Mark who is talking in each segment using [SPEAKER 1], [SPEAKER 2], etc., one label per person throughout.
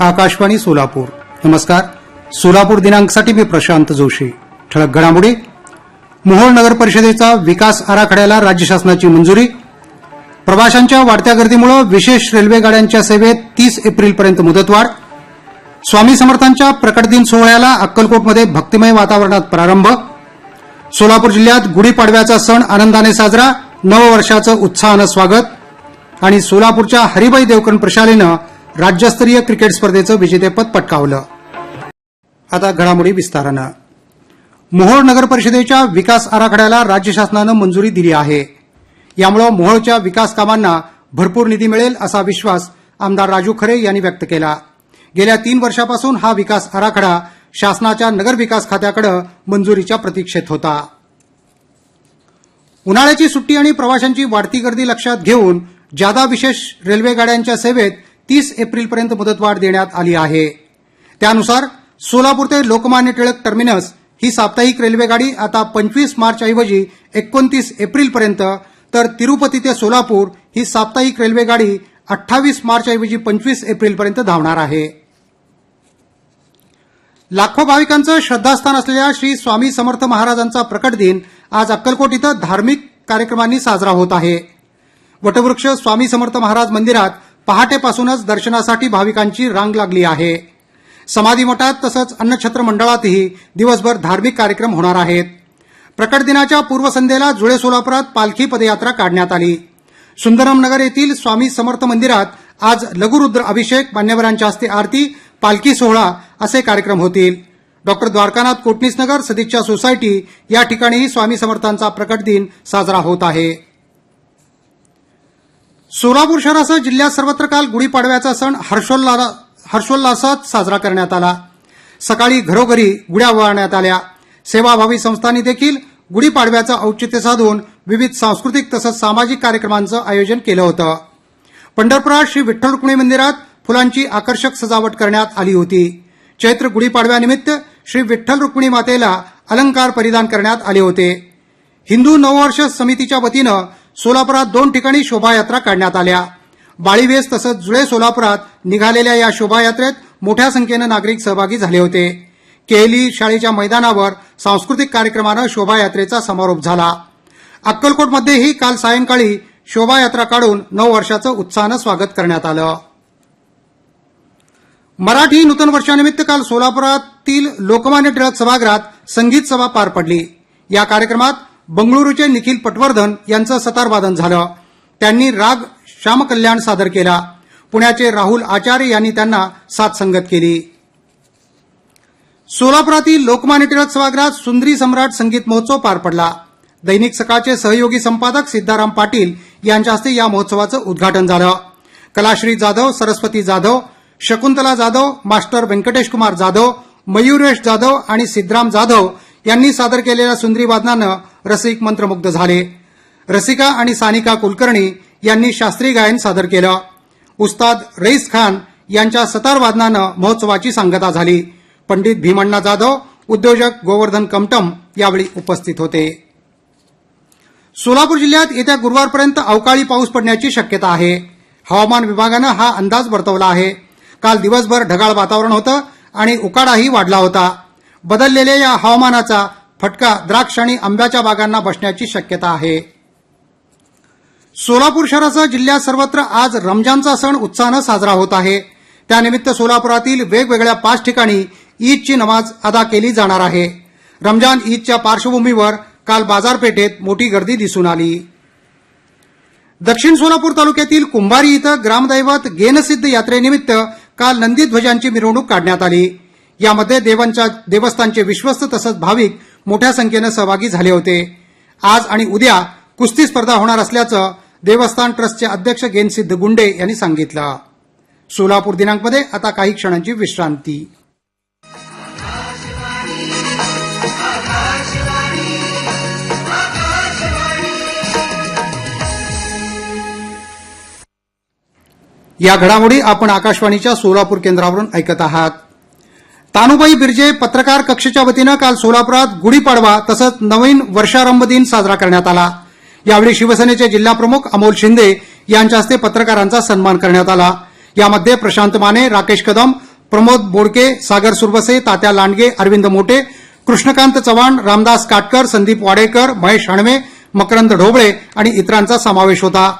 [SPEAKER 1] आकाशवाणी सोलापूर. नमस्कार. सोलापूर दिनांकसाठी मी प्रशांत जोशी. ठळक घडामोडी. मोहोळ नगर परिषदेचा विकास आराखड्याला राज्य शासनाची मंजुरी. प्रवाशांच्या वाढत्या गर्दीमुळे विशेष रेल्वे गाड्यांच्या सेवेत तीस एप्रिलपर्यंत मुदतवाढ. स्वामी समर्थांच्या प्रकट दिन सोहळ्याला अक्कलकोटमध्ये भक्तिमय वातावरणात प्रारंभ. सोलापूर जिल्ह्यात गुढीपाडव्याचा सण आनंदाने साजरा. नववर्षाचं उत्साहानं स्वागत. आणि सोलापूरच्या हरिबाई देवकरण प्रशालेनं राज्यस्तरीय क्रिकेट स्पर्धेचं विजेतेपद पटकावलं. आता घडामोडी विस्तारानं. मोहोळ नगर परिषदेच्या विकास आराखड्याला राज्य शासनानं मंजुरी दिली आहे. यामुळे मोहोळच्या विकास कामांना भरपूर निधी मिळेल असा विश्वास आमदार राजू खरे यांनी व्यक्त केला. गेल्या तीन वर्षापासून हा विकास आराखडा शासनाच्या नगर विकास खात्याकडे मंजुरीच्या प्रतीक्षेत होता. उन्हाळ्याची सुट्टी आणि प्रवाशांची वाढती गर्दी लक्षात घेऊन जादा विशेष रेल्वे गाड्यांच्या सेवेत तीस एप्रिलपर्यंत मुदतवाढ देण्यात आली आहे. त्यानुसार सोलापूर ते लोकमान्य टिळक टर्मिनस ही साप्ताहिक रेल्वेगाडी आता पंचवीस मार्च ऐवजी एकोणतीस एप्रिलपर्यंत तर तिरुपती ते सोलापूर ही साप्ताहिक रेल्वेगाडी अठ्ठावीस मार्च ऐवजी पंचवीस एप्रिलपर्यंत धावणार आहे. लाखो भाविकांचं श्रद्धास्थान असलेल्या श्री स्वामी समर्थ महाराजांचा प्रकट दिन आज अक्कलकोट इथं धार्मिक कार्यक्रमांनी साजरा होत आहे. वटवृक्ष स्वामी समर्थ महाराज मंदिरात पहाटेपासूनच दर्शनासाठी भाविकांची रांग लागली आहे. समाधी मठात तसंच अन्नछत्र मंडळातही दिवसभर धार्मिक कार्यक्रम होणार आहेत. प्रकट दिनाच्या पूर्वसंध्येला जुळे सोलापुरात पालखी पदयात्रा काढण्यात आली. सुंदरमनगर येथील स्वामी समर्थ मंदिरात आज लघुरुद्र अभिषेक मान्यवरांच्या हस्ते आरती पालखी सोहळा असे कार्यक्रम होतील. डॉक्टर द्वारकानाथ कोटणीसनगर सदिच्छा सोसायटी या ठिकाणीही स्वामी समर्थांचा प्रकट दिन साजरा होत आहे. सोलापूर शहरासह जिल्ह्यात सर्वत्र काल गुढीपाडव्याचा सण हर्षोल्ला हर्षोल्लासात साजरा करण्यात आला. सकाळी घरोघरी गुढ्या वळण्यात आल्या. सेवाभावी संस्थांनी देखील गुढीपाडव्याचं औचित्य साधून विविध सांस्कृतिक तसंच सामाजिक कार्यक्रमांचं आयोजन केलं होतं. पंढरपुरात श्री विठ्ठल रुक्मिणी मंदिरात फुलांची आकर्षक सजावट करण्यात आली होती. चैत्र गुढीपाडव्यानिमित्त श्री विठ्ठल रुक्मिणी मातेला अलंकार परिधान करण्यात आले होते. हिंदू नववर्ष समितीच्या वतीनं सोलापुरात दोन ठिकाणी शोभायात्रा काढण्यात आल्या. बाळीवेस तसंच जुळे सोलापुरात निघालेल्या या शोभायात्रेत मोठ्या संख्येनं नागरिक सहभागी झाले होते. केली शाळेच्या मैदानावर सांस्कृतिक कार्यक्रमानं शोभायात्रेचा समारोप झाला. अक्कलकोटमध्येही काल सायंकाळी शोभायात्रा काढून नऊ वर्षाचं उत्साहानं स्वागत करण्यात आलं. मराठी नूतन वर्षानिमित्त काल सोलापुरातील लोकमान्य टिळक सभागृहात संगीत सभा पार पडली. या कार्यक्रमात बंगळुरूचे निखिल पटवर्धन यांचं सतारवादन झालं. त्यांनी राग श्यामकल्याण सादर केला. पुण्याचे राहुल आचार्य यांनी त्यांना साथ संगत केली. सोलापुरातील लोकमान्य टिळक सभागृहात सुंदरी सम्राट संगीत महोत्सव पार पडला. दैनिक सकाळचे सहयोगी संपादक सिद्धाराम पाटील यांच्या हस्ते या महोत्सवाचं उद्घाटन झालं. कलाश्री जाधव सरस्वती जाधव शकुंतला जाधव मास्टर व्यंकटेश कुमार जाधव मयुरेश जाधव आणि सिद्धराम जाधव यांनी सादर केलेल्या सुंदरी वादनानं रसिक मंत्रमुग्ध झाले. रसिका आणि सानिका कुलकर्णी यांनी शास्त्रीय गायन सादर केलं. उस्ताद रईस खान यांच्या सतार वादनानं महोत्सवाची सांगता झाली. पंडित भीमण्णा जाधव उद्योजक गोवर्धन कमटम यावेळी उपस्थित होते. सोलापूर जिल्ह्यात येत्या गुरुवारपर्यंत अवकाळी पाऊस पडण्याची शक्यता आहे. हवामान विभागानं हा अंदाज वर्तवला आहे. काल दिवसभर ढगाळ वातावरण होतं आणि उकाडाही वाढला होता. बदललेल्या या हवामानाचा फटका द्राक्ष आणि आंब्याच्या बागांना बसण्याची शक्यता आहे. सोलापूर शहरासह जिल्ह्यात सर्वत्र आज रमजानचा सण उत्साहानं साजरा होत आहे. त्यानिमित्त सोलापुरातील वेगवेगळ्या पाच ठिकाणी ईदची नमाज अदा केली जाणार आहे. रमजान ईदच्या पार्श्वभूमीवर काल बाजारपेठेत मोठी गर्दी दिसून आली. दक्षिण सोलापूर तालुक्यातील कुंभारी इथं ग्रामदैवत गेनसिद्ध यात्रेनिमित्त काल नंदीध्वजांची मिरवणूक काढण्यात आली. यामध्ये देवांच्या देवस्थानचे विश्वस्त तसंच भाविक मोठ्या संख्येनं सहभागी झाले होते. आज आणि उद्या कुस्ती स्पर्धा होणार असल्याचं देवस्थान ट्रस्टचे अध्यक्ष गेनसिद्ध गुंडे यांनी सांगितलं. सोलापूर दिनांकमध्ये आता काही क्षणांची विश्रांती. या घडामोडी आपण आकाशवाणीच्या सोलापूर केंद्रावरून ऐकत आहात. तानुबाई बिर्जे पत्रकार कक्षेच्या वतीनं काल सोलापुरात गुढीपाडवा तसंच नवीन वर्षारंभ दिन साजरा करण्यात आला. यावेळी शिवसेनेचे जिल्हाप्रमुख अमोल शिंदे यांच्या हस्ते पत्रकारांचा सन्मान करण्यात आला. यामध्ये प्रशांत माने राकेश कदम प्रमोद बोडके सागर सुरवसे तात्या लांडगे अरविंद मोटे कृष्णकांत चव्हाण रामदास काटकर संदीप वाडेकर महेश हणवे मकरंद ढोबळे आणि इतरांचा समावेश होता.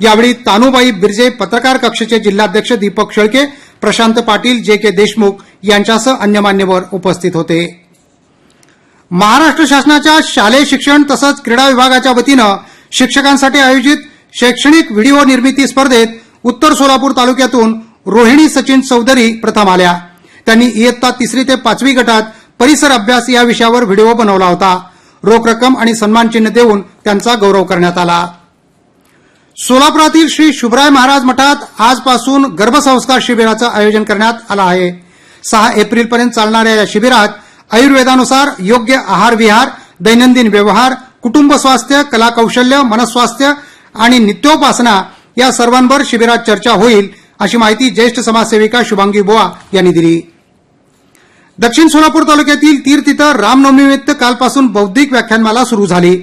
[SPEAKER 1] यावेळी तानुबाई बिर्जे पत्रकार कक्षाचे जिल्हाध्यक्ष दीपक शेळके प्रशांत पाटील जे के देशमुख यांच्यासह अन्य मान्यवर उपस्थित होते. महाराष्ट्र शासनाच्या शालेय शिक्षण तसंच क्रीडा विभागाच्या वतीनं शिक्षकांसाठी आयोजित शैक्षणिक व्हिडिओ निर्मिती स्पर्धेत उत्तर सोलापूर तालुक्यातून रोहिणी सचिन चौधरी प्रथम आल्या. त्यांनी इयत्ता तिसरी ते पाचवी गटात परिसर अभ्यास या विषयावर व्हिडिओ बनवला होता. रोख रक्कम आणि सन्मानचिन्ह देऊन त्यांचा गौरव करण्यात आला. सोलापुरातील श्री शुभराय महाराज मठात आजपासून गर्भसंस्कार शिबिराचं आयोजन करण्यात आलं आहे. सहा एप्रिलपर्यंत चालणाऱ्या या शिबिरात आयुर्वेदानुसार योग्य आहार विहार दैनंदिन व्यवहार कुटुंब स्वास्थ्य कलाकौशल्य मनस्वास्थ्य आणि नित्योपासना या सर्वांवर शिबिरात चर्चा होईल अशी माहिती ज्येष्ठ समाजसेविका शुभांगी बोआ यांनी दिली. दक्षिण सोलापूर तालुक्यातील तीर्थ इथं रामनवमीनिमित्त कालपासून बौद्धिक व्याख्यानमाला सुरू झाली.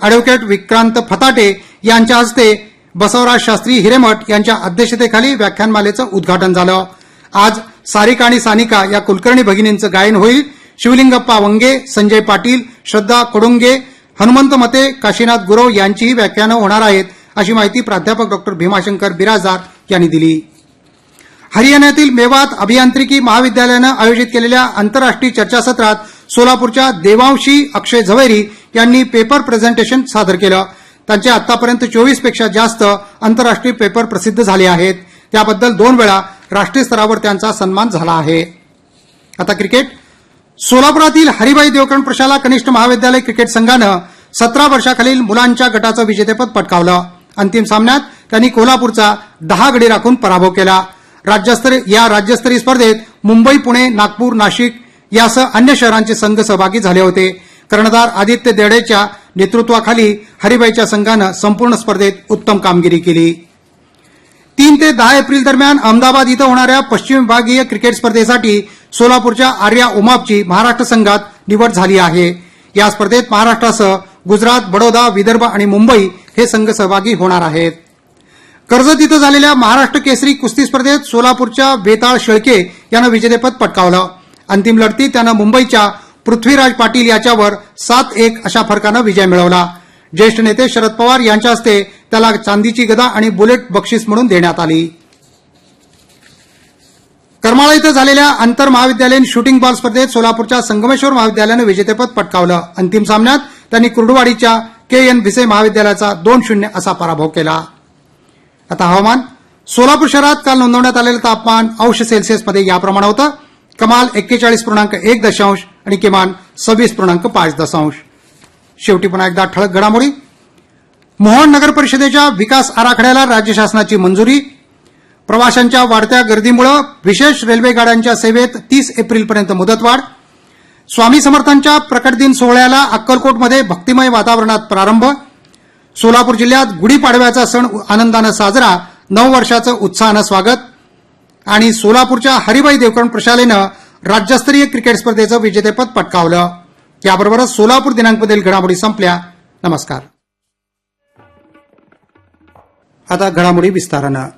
[SPEAKER 1] अॅडव्होकेट विक्रांत फताटे यांच्या हस्ते बसवराज शास्त्री हिरेमठ यांच्या अध्यक्षतेखाली व्याख्यानमालेचं उद्घाटन झालं. आज सारिका आणि सानिका या कुलकर्णी भगिनींचं गायन होईल. शिवलिंगप्पा वंगे संजय पाटील श्रद्धा कोडुंगे हनुमंत मते काशीनाथ गुरव यांचीही व्याख्यानं होणार आहेत अशी माहिती प्राध्यापक डॉक्टर भीमाशंकर बिराजार यांनी दिली. हरियाणातील मेवात अभियांत्रिकी महाविद्यालयानं आयोजित केलेल्या आंतरराष्ट्रीय चर्चासत्रात सोलापूरच्या देवांशी अक्षय झवेरी यांनी पेपर प्रेझेंटेशन सादर केलं. त्यांचे आतापर्यंत चोवीसपेक्षा जास्त आंतरराष्ट्रीय पेपर प्रसिद्ध झाले आहेत. त्याबद्दल दोन वेळा राष्ट्रीय स्तरावर त्यांचा सन्मान झाला आहे. आता क्रिकेट. सोलापुरातील हरिभाई देवकरण प्रशाला कनिष्ठ महाविद्यालय क्रिकेट संघानं सतरा वर्षाखालील मुलांच्या गटाचं विजेतेपद पटकावलं. अंतिम सामन्यात त्यांनी कोल्हापूरचा दहा गडी राखून पराभव केला. राज्यस्तरीय या राज्यस्तरीय स्पर्धेत मुंबई पुणे नागपूर नाशिक यासह अन्य शहरांचे संघ सहभागी झाले होते. कर्णधार आदित्य देडेच्या नेतृत्वाखाली हरिबाईच्या संघानं संपूर्ण स्पर्धेत उत्तम कामगिरी केली. तीन ते दहा एप्रिल दरम्यान अहमदाबाद इथं होणाऱ्या पश्चिम विभागीय क्रिकेट स्पर्धेसाठी सोलापूरच्या आर्या उमापची महाराष्ट्र संघात निवड झाली आहे. या स्पर्धेत महाराष्ट्रासह गुजरात बडोदा विदर्भ आणि मुंबई हे संघ सहभागी होणार आहेत. कर्जत इथं झालेल्या महाराष्ट्र केसरी कुस्ती स्पर्धेत सोलापूरच्या बेताळ शेळके यानं विजेतेपद पटकावलं. अंतिम लढतीत त्यानं मुंबईच्या पृथ्वीराज पाटील याच्यावर सात एक अशा फरकानं विजय मिळवला. ज्येष्ठ नेते शरद पवार यांच्या हस्ते त्याला चांदीची गदा आणि बुलेट बक्षीस म्हणून देण्यात आली. करमाळा इथं झालेल्या आंतर महाविद्यालयीन शूटिंग बॉल स्पर्धेत सोलापूरच्या संगमेश्वर महाविद्यालयानं विजेतेपद पटकावलं. अंतिम सामन्यात त्यांनी कुर्डुवाडीच्या के एन भिसे महाविद्यालयाचा दोन शून्य असा पराभव केला. आता हवामान. सोलापूर शहरात काल नोंदवण्यात आलेलं तापमान अंश सेल्सिअसमध्ये याप्रमाणे होतं. कमाल एक्केचाळीस पूर्णांक एक दशांश आणि किमान सव्वीस पूर्णांक पाच दशांश. शेवटी पुन्हा एकदा ठळक घडामोडी. मोहन नगर परिषदेच्या विकास आराखड्याला राज्य शासनाची मंजुरी. प्रवाशांच्या वाढत्या गर्दीमुळे विशेष रेल्वे गाड्यांच्या सेवेत तीस एप्रिलपर्यंत मुदतवाढ. स्वामी समर्थांच्या प्रकट दिन सोहळ्याला अक्कलकोटमध्ये भक्तिमय वातावरणात प्रारंभ. सोलापूर जिल्ह्यात गुढीपाडव्याचा सण आनंदानं साजरा नऊ वर्षाचं उत्साहानं स्वागत. आणि सोलापूरच्या हरिभाई देवकरण प्रशालेनं राज्यस्तरीय क्रिकेट स्पर्धेचं विजेतेपद पटकावलं. याबरोबरच सोलापूर दिनांकमधील घडामोडी संपल्या. नमस्कार. आता घडामोडी विस्तारानं